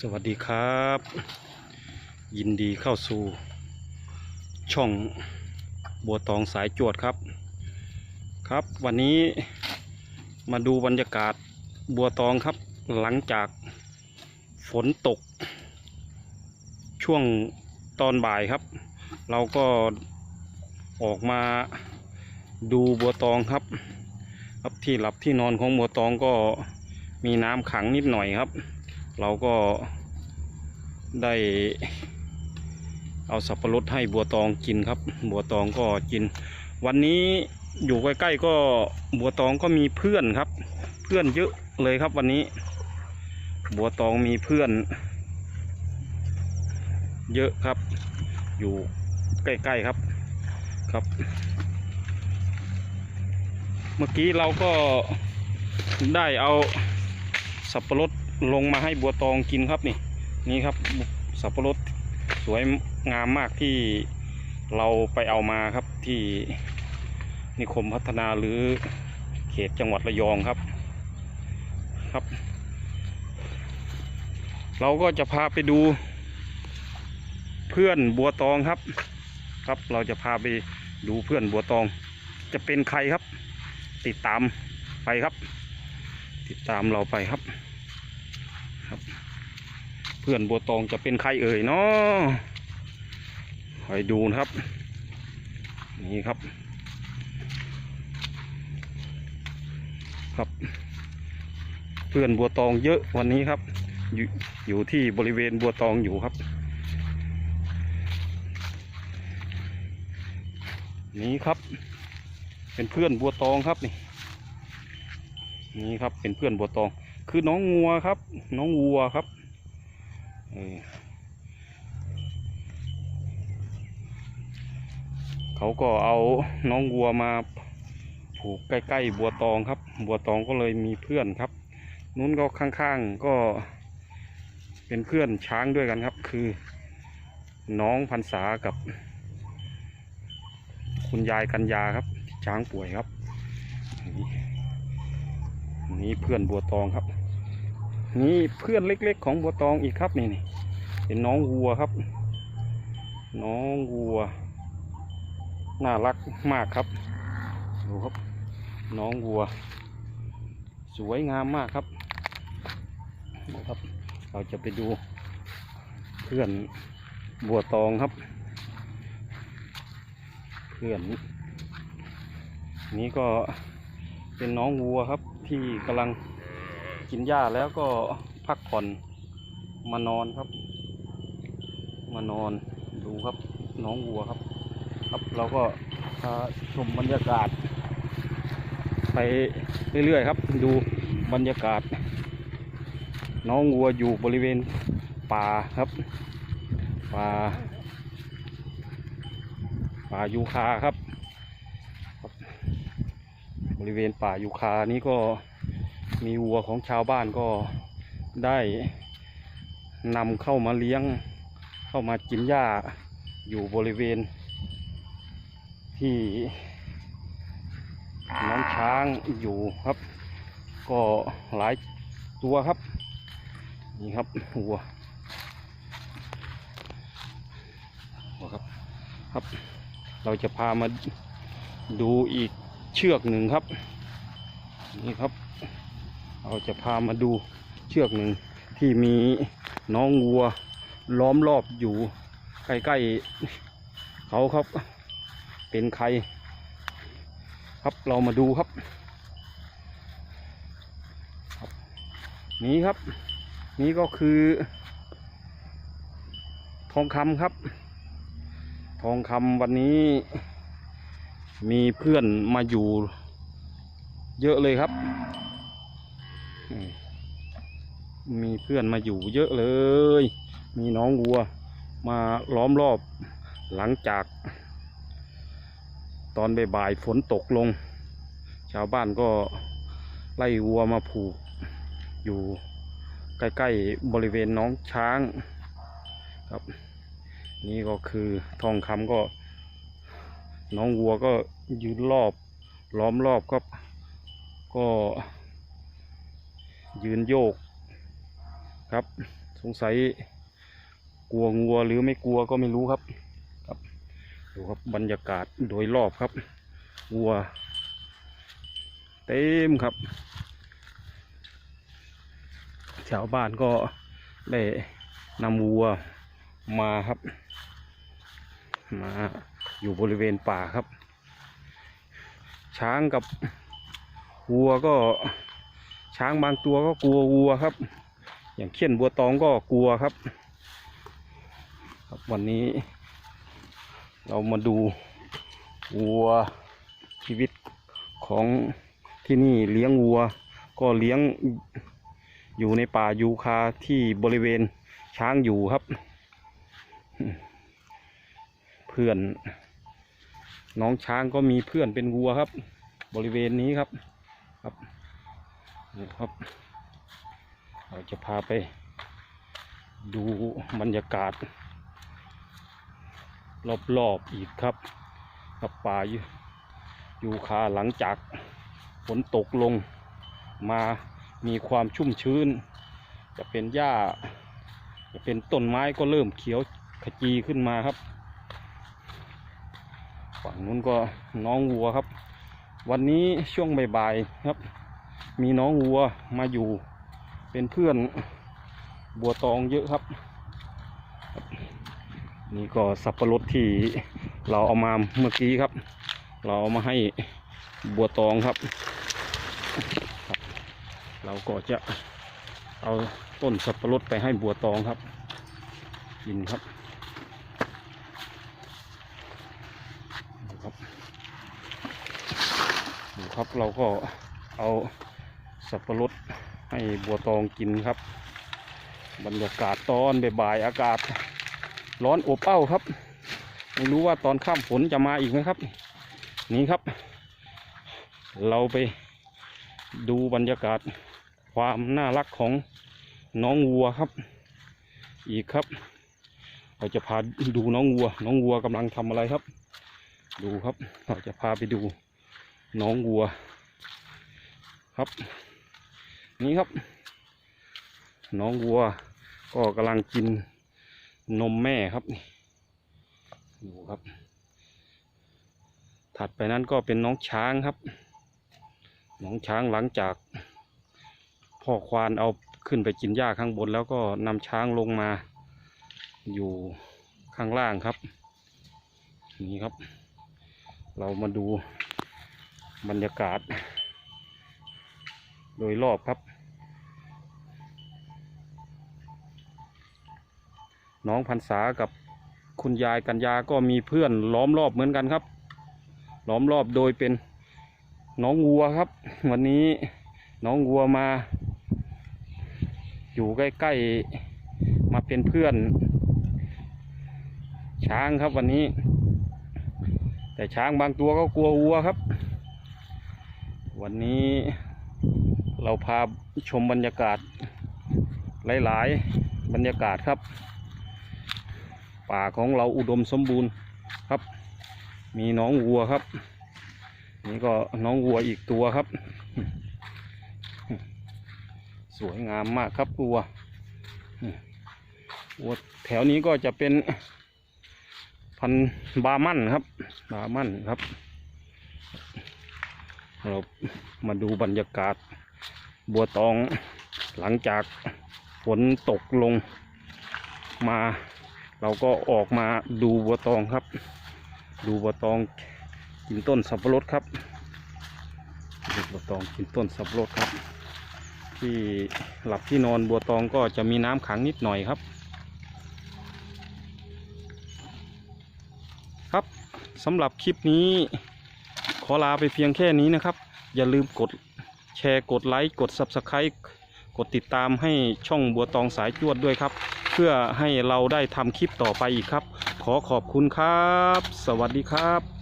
สวัสดีครับ ยินดีเข้าสู่ ช่องบัวตองสายจวดครับ ครับวันนี้มาดูบรรยากาศบัวตองครับ หลังจากฝนตก ช่วงตอนบ่ายครับ เราก็ออกมาดูบัวตองครับ ครับที่หลับที่นอนของบัวตองก็มีน้ำขังนิดหน่อยครับ เราก็ได้เอาสับปะรดให้บัวตองกินครับ บัวตองก็กิน วันนี้อยู่ใกล้ๆก็บัวตองก็มีเพื่อนครับ เพื่อนเยอะเลยครับวันนี้ บัวตองมีเพื่อน เยอะครับ อยู่ใกล้ๆครับครับ เมื่อกี้เราก็ได้เอาสับปะรด ลงมาให้บัวตองกินครับนี่นี่ครับสับปะรดสวยงามมากที่เราไปเอามาครับที่นิคมพัฒนาหรือเขตจังหวัดระยองครับครับ เราก็จะพาไปดูเพื่อนบัวตองครับ ครับเราจะพาไปดูเพื่อนบัวตอง จะเป็นใครครับ ติดตามไปครับ ติดตามเราไปครับ พื่อนบัวตองจะเป็นใครเอ่ยเนาะคอยดูนะครับ นี่ครับ ครับ เพื่อนบัวตองเยอะวันนี้ครับ อยู่อยู่ที่บริเวณบัวตองอยู่ครับ นี่ครับ เป็นเพื่อนบัวตองครับนี่ นี่ครับเป็นเพื่อนบัวตอง คือน้องงัวครับ น้องวัวครับ เขาก็เอาน้องวัวมาผูกใกล้ๆบัวตองครับ บัวตองก็เลยมีเพื่อนครับ นู้นก็ข้างๆก็เป็นเพื่อนช้างด้วยกันครับ คือ น้องพันษากับ คุณยายกัญญาครับ ช้างป่วยครับ นี่เพื่อนบัวตองครับ นี่เพื่อนเล็ก ๆ ของบัวตองอีกครับนี่นี่เป็นน้องวัวครับ น้องวัว น่ารักมากครับดูครับ น้องวัว สวยงามมากครับดูครับเราจะไปดูเพื่อนบัวตองครับ เพื่อน นี้ก็เป็นน้องวัวครับที่กำลัง กินหญ้าแล้วก็พักผ่อนมานอนครับ มานอนดูครับน้องวัวครับ ครับเราก็ชมบรรยากาศ ไปเรื่อยๆครับ ดูบรรยากาศ น้องวัวอยู่บริเวณป่าครับ ป่า ป่ายูคาครับ บริเวณป่ายูคานี้ก็ มีวัวของชาวบ้านก็ได้นำเข้ามาเลี้ยง เข้ามากินหญ้าอยู่บริเวณ ที่น้องช้างอยู่ครับ ก็หลายตัวครับ นี่ครับวัววัวครับครับ เราจะพามาดูอีกเชือกหนึ่งครับ นี่ครับ เราจะพามาดูเชือกหนึ่งที่มีน้องวัวล้อมรอบอยู่ใกล้ๆเขาครับ เป็นใคร ครับเรามาดูครับนี่ครับ นี่ก็คือ ทองคำครับ ทองคำวันนี้ มีเพื่อนมาอยู่ เยอะเลยครับ มีเพื่อนมาอยู่เยอะเลย มีน้องวัวมาล้อมรอบหลังจาก ตอนบ่ายๆฝนตกลง ชาวบ้านก็ไล่วัวมาผูก อยู่ใกล้ๆบริเวณน้องช้างครับ นี่ก็คือทองคำก็ น้องวัวก็ยืนรอบล้อมรอบครับก็ ยืนโยกครับ สงสัยกลัวงัวหรือไม่กลัวก็ไม่รู้ครับครับดูครับบรรยากาศโดยรอบครับวัว เต็มครับชาวบ้านก็ได้นำวัวมาครับ มาอยู่บริเวณป่าครับ ช้างกับวัวก็ ช้างบางตัวก็กลัววัวครับ อย่างเขี้ยนบัวตองก็กลัวครับ ครับวันนี้ เรามาดูวัวชีวิตของที่นี่เลี้ยงวัว ก็เลี้ยงอยู่ในป่ายูคาที่บริเวณช้างอยู่ครับ เพื่อน น้องช้างก็มีเพื่อนเป็นวัวครับ บริเวณนี้ครับครับ นี่ครับ เราจะพาไปดูบรรยากาศ รอบๆอีกครับ กับป่าอยู่ยูคาหลังจากฝนตกลงมามีความชุ่มชื้น จะเป็นหญ้า จะเป็นต้นไม้ก็เริ่มเขียวขจีขึ้นมาครับ ฝั่งนู้นก็น้องวัวครับ วันนี้ช่วงบ่ายๆครับ มีน้องวัวมาอยู่ เป็นเพื่อนบัวตองเยอะครับ นี่ก็สับปะรดที่เราเอามาเมื่อกี้ครับ เราเอามาให้บัวตองครับ เราก็จะเอาต้นสับปะรดไปให้บัวตองครับ กินครับครับดูครับเราก็เอา สับปะรดให้บัวตองกินครับ บรรยากาศตอนบ่ายอากาศ ร้อนอบอ้าวครับ ไม่รู้ว่าตอนข้ามฝนจะมาอีกไหมครับ นี่ครับ เราไปดูบรรยากาศความน่ารักของน้องวัวครับ อีกครับ เราจะพาดูน้องวัว น้องวัวกำลังทำอะไรครับ ดูครับ เราจะพาไปดูน้องวัวครับ นี่ครับ น้องวัว ก็กำลังกินนมแม่ครับนี่ดูครับ ถัดไปนั้นก็เป็นน้องช้างครับ น้องช้างหลังจากพ่อควานเอาขึ้นไปกินหญ้าข้างบน แล้วก็นำช้างลงมาอยู่ข้างล่างครับ นี่ครับ เรามาดูบรรยากาศ โดยรอบครับ น้องพันษากับคุณยายกัญญาก็มีเพื่อนล้อมรอบเหมือนกันครับ ล้อมรอบโดยเป็นน้องวัวครับ วันนี้น้องวัวมา อยู่ใกล้ๆมาเป็นเพื่อน ช้างครับวันนี้ แต่ช้างบางตัวก็กลัววัวครับ วันนี้ เราพาชมบรรยากาศ หลาย ๆ บรรยากาศครับ ป่าของเราอุดมสมบูรณ์ครับ มีน้องวัวครับ นี่ก็น้องวัวอีกตัวครับ สวยงามมากครับวัววัวแถวนี้ก็จะเป็นพันธ์บามั่นครับ บามั่นครับ เรามาดูบรรยากาศ บัวตองหลังจากฝนตกลงมา เราก็ออกมาดูบัวตองครับ ดูบัวตองกินต้นสับปะรดครับดูบัวตองกินต้นสับปะรดครับ ที่หลับที่นอนบัวตองก็จะมีน้ำขังนิดหน่อยครับ ครับสำหรับคลิปนี้ขอลาไปเพียงแค่นี้นะครับ อย่าลืมกด แชร์กดไลค์กด Subscribe กดติดตามให้ช่องบัวตองสายจวดด้วยครับ เพื่อให้เราได้ทำคลิปต่อไปอีกครับ ขอขอบคุณครับ สวัสดีครับ